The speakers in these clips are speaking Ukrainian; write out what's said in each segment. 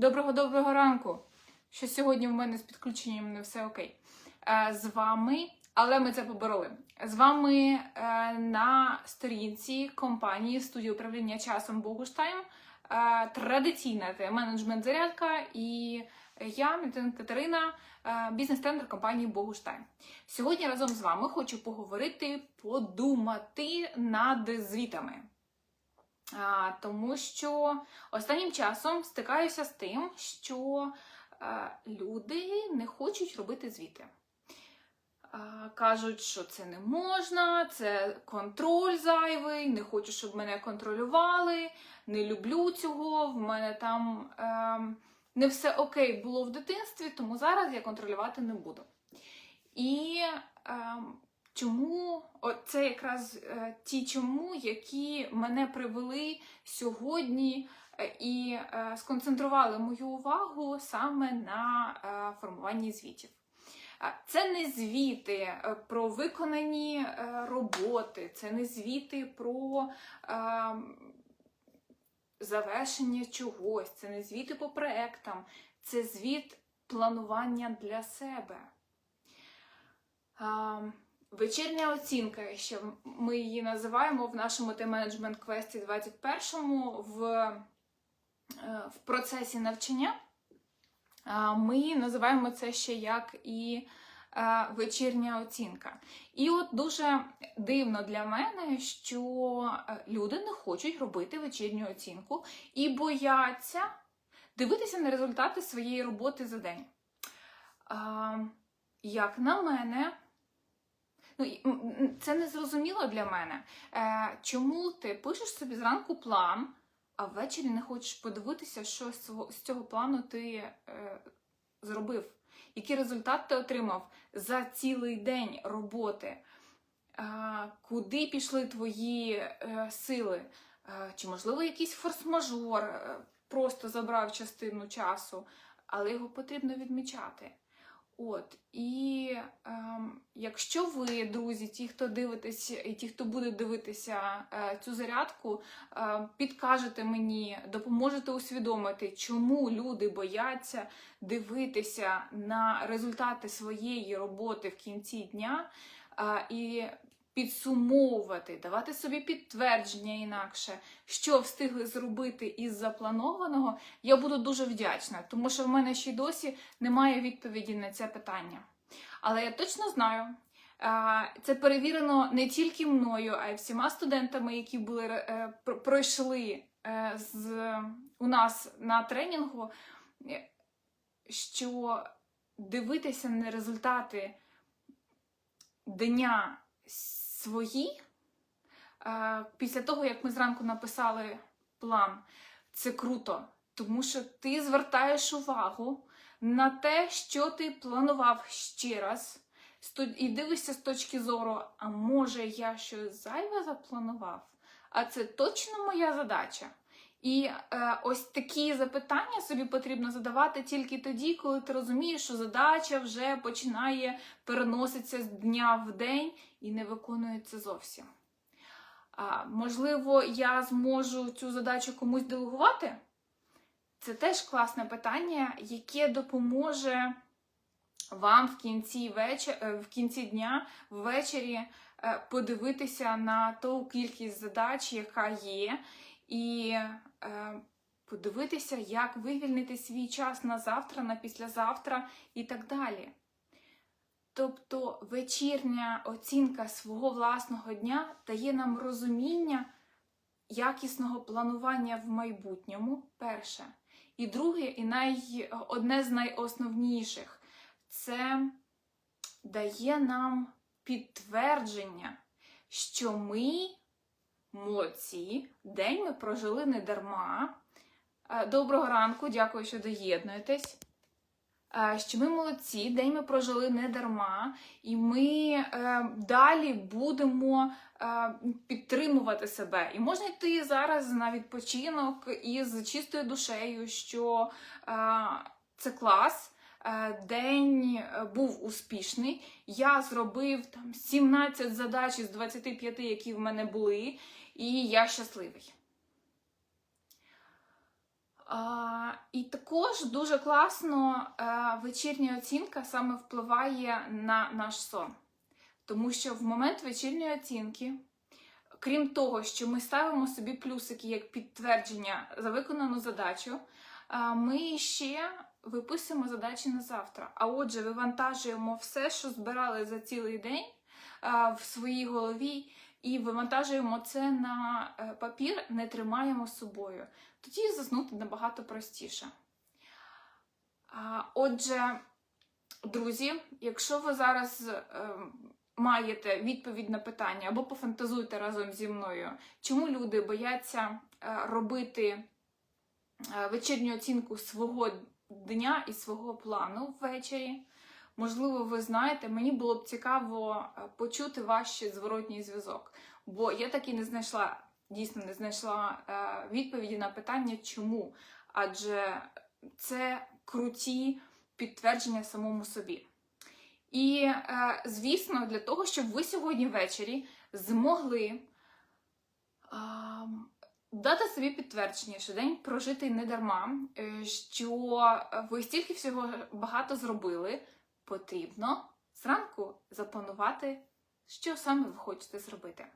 Доброго доброго ранку! Що сьогодні в мене з підключенням не все окей. Е, З вами, але ми це побороли. З вами е, на сторінці компанії студії управління часом Богуштайм. е, Традиційна це менеджмент зарядка і я, Мітин Катерина, бізнес-тренер компанії Богуштайм. Сьогодні разом з вами хочу поговорити, подумати над звітами. Тому що останнім часом стикаюся з тим, що е, люди не хочуть робити звіти. Кажуть, що це не можна, це контроль зайвий, не хочу, щоб мене контролювали, не люблю цього, в мене там е, не все окей було в дитинстві, тому зараз я контролювати не буду. І е, чому це якраз е, ті чому, які мене привели сьогодні е, і е, сконцентрували мою увагу саме на формуванні звітів. Це не звіти про виконані роботи, це не звіти про завершення чогось, це не звіти по проектам, це звіт планування для себе. Вечірня оцінка, ще ми її називаємо в нашому тайм-менеджмент квесті 21 в, е, в процесі навчання. Ми називаємо це ще як і е, вечірня оцінка. І от дуже дивно для мене, що е, люди не хочуть робити вечірню оцінку і бояться дивитися на результати своєї роботи за день. Як на мене, Ну, це не зрозуміло для мене. Е, чому ти пишеш собі зранку план, а ввечері не хочеш подивитися, що з цього, плану ти е, зробив? Який результат ти отримав за цілий день роботи? Е, куди пішли твої е, сили? Е, чи, можливо, якийсь форс-мажор просто забрав частину часу, але його потрібно відмічати. От, і ем, якщо ви, друзі, ті, хто дивитесь, і ті, хто буде дивитися е, цю зарядку, е, підкажете мені, допоможете усвідомити, чому люди бояться дивитися на результати своєї роботи в кінці дня е, і підсумовувати, давати собі підтвердження інакше, що встигли зробити із запланованого, я буду дуже вдячна, тому що в мене ще й досі немає відповіді на це питання. Але я точно знаю, це перевірено не тільки мною, а й всіма студентами, які були е, пройшли е, з у нас на тренінгу, що дивитися на результати дня свої е, після того, як ми зранку написали план, це круто, тому що ти звертаєш увагу на те, що ти планував ще раз, і дивишся з точки зору, а може я щось зайве запланував? А це точно моя задача. І е, ось такі запитання собі потрібно задавати тільки тоді, коли ти розумієш, що задача вже починає переноситися з дня в день і не виконується зовсім. А, можливо, я зможу цю задачу комусь делегувати? Це теж класне питання, яке допоможе вам в кінці, вечір, в кінці дня ввечері е, подивитися на ту кількість задач, яка є, і е, подивитися, як вивільнити свій час на завтра, на післязавтра і так далі. Тобто вечірня оцінка свого власного дня дає нам розуміння якісного планування в майбутньому, перше. І друге, і най, одне з найосновніших це дає нам підтвердження, що ми молодці, день ми прожили не дарма. Е, Доброго ранку, дякую, що доєднуєтесь. Е, Що ми молодці, день ми прожили не дарма, і ми е, далі будемо підтримувати себе. І можна йти зараз на відпочинок із чистою душею, що це клас. День був успішний. Я зробив там 17 задач із 25, які в мене були, і я щасливий. А, і також дуже класно е, вечірня оцінка саме впливає на наш сон. Тому що в момент вечірньої оцінки, крім того, що ми ставимо собі плюсики як підтвердження за виконану задачу, е, ми ще виписуємо задачі на завтра. А отже, вивантажуємо все, що збирали за цілий день е, в своїй голові, і вивантажуємо це на е, папір, не тримаємо з собою. Тоді заснути набагато простіше. Отже, друзі, якщо ви зараз е, маєте відповідь на питання або пофантазуйте разом зі мною, чому люди бояться е, робити вечірню оцінку свого дня і свого плану ввечері. Можливо, ви знаєте, мені було б цікаво е, почути ваш зворотній зв'язок, бо я так і не знайшла, дійсно не знайшла е, відповіді на питання, чому. Адже це круті підтвердження самому собі. І, е, звісно, для того, щоб ви сьогодні ввечері змогли дати собі підтвердження, що день прожитий не дарма, що ви стільки всього багато зробили, потрібно зранку запланувати, що саме ви хочете зробити.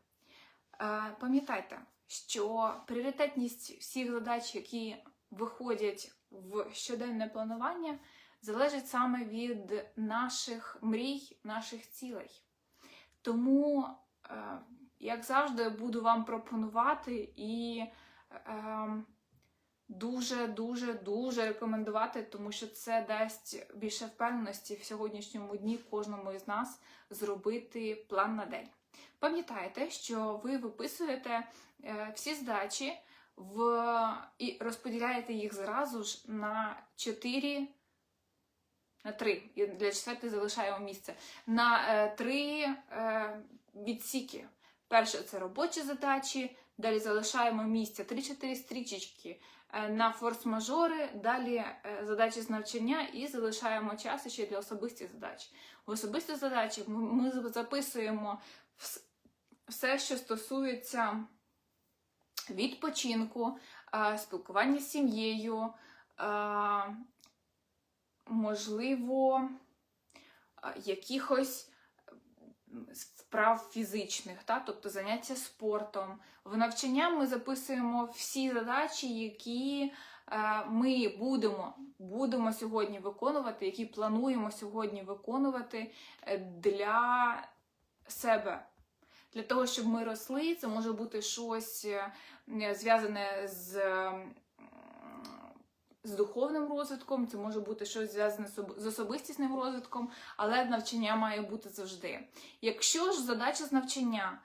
Е, Пам'ятайте, що пріоритетність всіх задач, які виходять в щоденне планування, залежить саме від наших мрій, наших цілей. Тому, е, як завжди, буду вам пропонувати і е, дуже, дуже, дуже рекомендувати, тому що це дасть більше впевненості в сьогоднішньому дні кожному із нас зробити план на день. Пам'ятайте, що ви виписуєте е, всі здачі в... і розподіляєте їх зразу ж на 4 на три. І для четвертої залишаємо місце. На е, три е, відсіки. Перше це робочі задачі, далі залишаємо місце 3-4 стрічечки е, на форс-мажори, далі е, задачі з навчання і залишаємо час ще для особистих задач. В особисті задачі ми, записуємо все, що стосується відпочинку, е, спілкування з сім'єю. можливо, якихось м, справ фізичних, та? тобто заняття спортом. В навчання ми записуємо всі задачі, які е, ми будемо, будемо сьогодні виконувати, які плануємо сьогодні виконувати е, для себе. Для того, щоб ми росли, це може бути щось е, зв'язане з з духовним розвитком, це може бути щось зв'язане з особистісним розвитком, але навчання має бути завжди. Якщо ж задача з навчання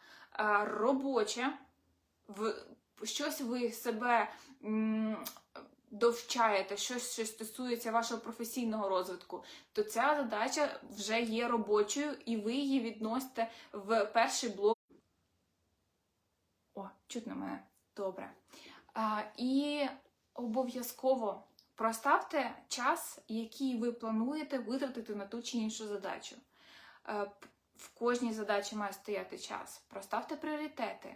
робоча, в щось ви себе довчаєте, щось, що стосується вашого професійного розвитку, то ця задача вже є робочою, і ви її відносите в перший блок. О, чутно мене. Добре. А, і обов'язково проставте час, який ви плануєте витратити на ту чи іншу задачу. Е, В кожній задачі має стояти час. Проставте пріоритети.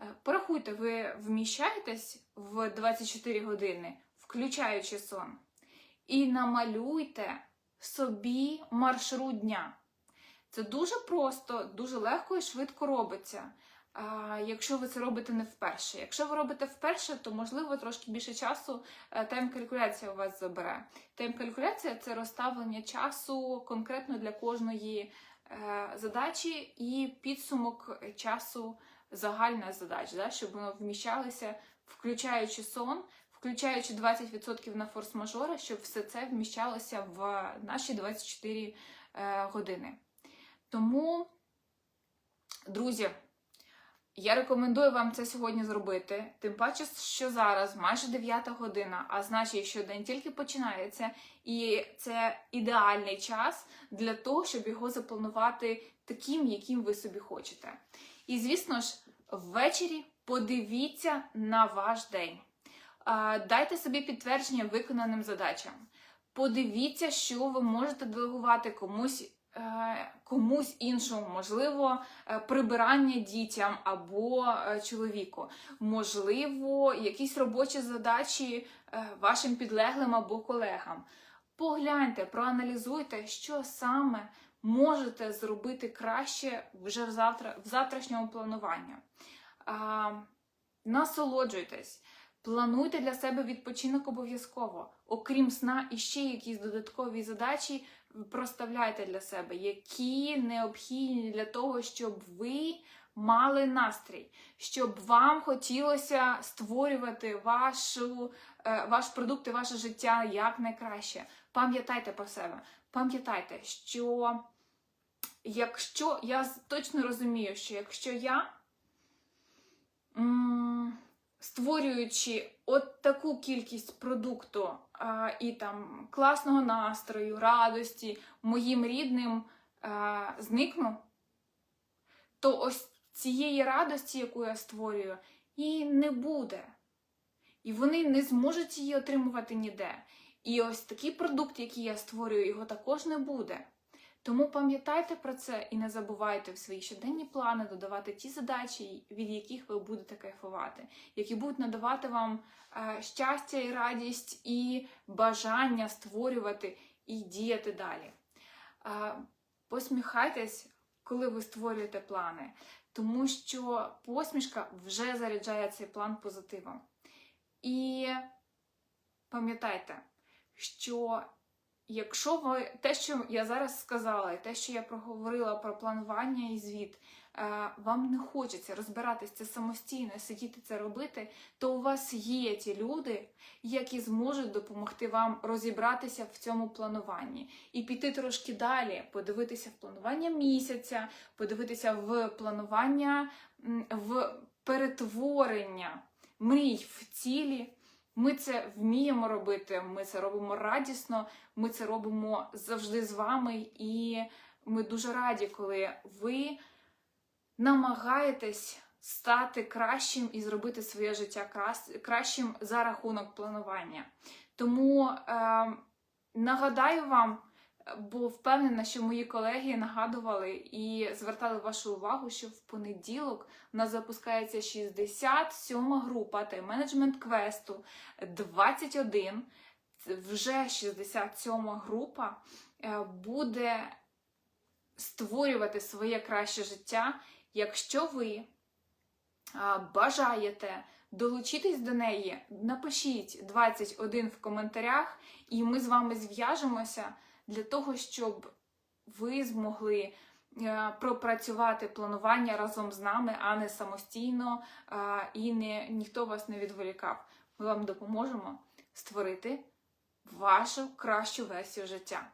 Е, Порахуйте, ви вміщаєтесь в 24 години, включаючи сон. І намалюйте собі маршрут дня. Це дуже просто, дуже легко і швидко робиться. Якщо ви це робите не вперше. Якщо ви робите вперше, то можливо трошки більше часу е, тайм-калькуляція у вас забере. Тайм-калькуляція це розставлення часу конкретно для кожної е, задачі і підсумок часу загальних задач, да, щоб воно вміщалося, включаючи сон, включаючи 20% на форс-мажори, щоб все це вміщалося в наші 24 е, години. Тому, друзі, я рекомендую вам це сьогодні зробити. Тим паче, що зараз майже 9 година, а значить, що день тільки починається, і це ідеальний час для того, щоб його запланувати таким, яким ви собі хочете. І, звісно ж, ввечері подивіться на ваш день. Дайте собі підтвердження виконаним задачам. Подивіться, що ви можете делегувати комусь комусь іншому, можливо, е, прибирання дітям або е, чоловіку, можливо, якісь робочі задачі е, вашим підлеглим або колегам. Погляньте, проаналізуйте, що саме можете зробити краще вже в, завтра, в завтрашньому плануванні. Насолоджуйтесь, плануйте для себе відпочинок обов'язково. Окрім сна, і ще якісь додаткові задачі проставляйте для себе, які необхідні для того, щоб ви мали настрій, щоб вам хотілося створювати вашу, е, ваш продукт і ваше життя як найкраще. Пам'ятайте про себе, пам'ятайте, що якщо я точно розумію, що якщо я м, створюючи от таку кількість продукту а, і там класного настрою, радості моїм рідним а, зникну, то ось цієї радості, яку я створюю, і не буде. І вони не зможуть її отримувати ніде. І ось такий продукт, який я створюю, його також не буде. Тому пам'ятайте про це і не забувайте в свої щоденні плани додавати ті задачі, від яких ви будете кайфувати, які будуть надавати вам е, щастя і радість, і бажання створювати і діяти далі. Е, посміхайтесь, коли ви створюєте плани, тому що посмішка вже заряджає цей план позитивом. І пам'ятайте, що якщо ви те, що я зараз сказала, і те, що я проговорила про планування і звіт, е, вам не хочеться розбиратись це самостійно, сидіти це робити, то у вас є ті люди, які зможуть допомогти вам розібратися в цьому плануванні і піти трошки далі, подивитися в планування місяця, подивитися в планування в перетворення мрій в цілі. Ми це вміємо робити, ми це робимо радісно, ми це робимо завжди з вами, і ми дуже раді, коли ви намагаєтесь стати кращим і зробити своє життя кращим за рахунок планування. Тому е, нагадаю вам, бо впевнена, що мої колеги нагадували і звертали вашу увагу, що в понеділок у нас запускається 67 група тайм-менеджмент квесту 21. Вже 67 група е, буде створювати своє краще життя, якщо ви бажаєте долучитись до неї, напишіть 21 в коментарях, і ми з вами зв'яжемося для того, щоб ви змогли е, пропрацювати планування разом з нами, а не самостійно, і не, ніхто вас не відволікав. Ми вам допоможемо створити вашу кращу версію життя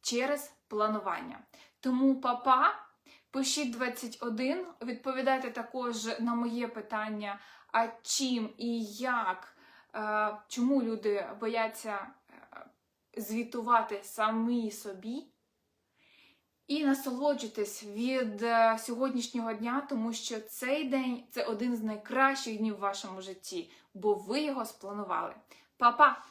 через планування. Тому, папа, пишіть 21, відповідайте також на моє питання, а чим і як, е, чому люди бояться е, звітувати самі собі. І насолоджуйтесь від е, сьогоднішнього дня, тому що цей день це один з найкращих днів в вашому житті, бо ви його спланували. Па-па!